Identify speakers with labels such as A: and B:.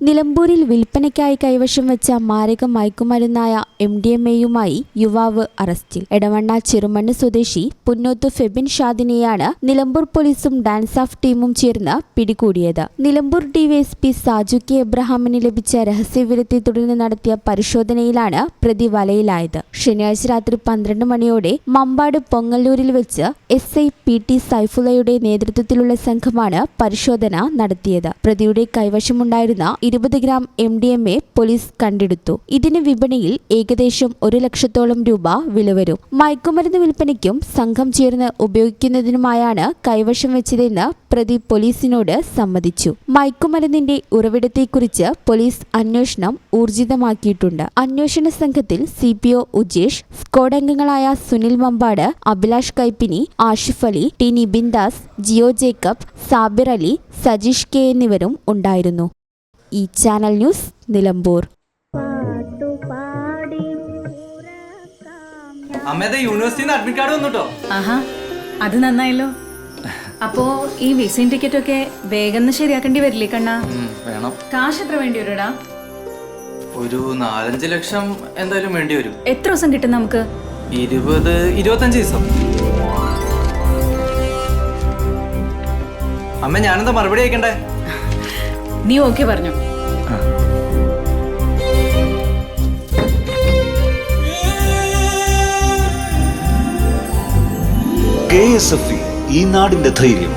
A: നിലമ്പൂരിൽ വിൽപ്പനയ്ക്കായി കൈവശം വെച്ച മാരക മയക്കുമരുന്നായ എം ഡി എം എയുമായി യുവാവ് അറസ്റ്റിൽ. എടവണ്ണ ചെറുമണ്ണ് സ്വദേശി പുന്നോത്ത് ഫെബിൻ ഷാദിനെയാണ് നിലമ്പൂർ പോലീസും ഡാൻസ് ഓഫ് ടീമും ചേർന്ന് പിടികൂടിയത്. നിലമ്പൂർ ഡിവൈഎസ്പി സാജു കെ എബ്രഹാമിന് ലഭിച്ച രഹസ്യവിവരത്തെ തുടർന്ന് നടത്തിയ പരിശോധനയിലാണ് പ്രതി വലയിലായത്. ശനിയാഴ്ച രാത്രി പന്ത്രണ്ട് മണിയോടെ മമ്പാട് പൊങ്ങല്ലൂരിൽ വെച്ച് എസ് ഐ പി ടി സൈഫുലയുടെ നേതൃത്വത്തിലുള്ള സംഘമാണ് പരിശോധന നടത്തിയത്. പ്രതിയുടെ കൈവശമുണ്ടായിരുന്ന ഇരുപത് gram M D M A police കണ്ടെടുത്തു. ഇതിന് വിപണിയിൽ ഏകദേശം ഒരു ലക്ഷത്തോളം രൂപ വില വരും. മയക്കുമരുന്ന് വിൽപ്പനയ്ക്കും സംഘം ചേർന്ന് ഉപയോഗിക്കുന്നതിനുമായാണ് കൈവശം വെച്ചതെന്ന് പ്രതി പോലീസിനോട് സമ്മതിച്ചു. മയക്കുമരുന്നിന്റെ ഉറവിടത്തെക്കുറിച്ച് പോലീസ് അന്വേഷണം ഊർജിതമാക്കിയിട്ടുണ്ട്. അന്വേഷണ സംഘത്തിൽ C P O Ujesh squad അംഗങ്ങളായ Sunil Mambad Abhilash Kaippini Ashif Ali T Nibin Das Jio Jacob Sabir Ali Sajeesh K എന്നിവരും ഉണ്ടായിരുന്നു. ഈ ചാനൽ ന്യൂസ് നിലമ്പൂർ.
B: യൂണിവേഴ്സിറ്റിന്ന് അഡ്മിറ്റ് കാർഡ് വന്നുട്ടോ.
C: ആഹാ അത് നന്നായല്ലോ. അപ്പോ ഈ വിസയും ടിക്കറ്റും ഒക്കെ വേഗം ശരിയാക്കേണ്ടി വരില്ലേ കണ്ണാ?
B: വേണം.
C: കാശ് എത്ര വേണ്ടി വരുടാ?
B: ഒരു നാലഞ്ച് ലക്ഷം എന്തായാലും വേണ്ടി വരും.
C: എത്ര ദിവസം കിട്ടും നമുക്ക്?
B: ഇരുപത് ഇരുപത്തഞ്ച് ദിവസം. അമ്മ ഞാനെന്താ മറുപടി അയക്കണ്ടേ?
C: നീ ഓക്കെ പറഞ്ഞു.
D: കെ എസ് എഫ് ഈ നാടിന്റെ ധൈര്യം.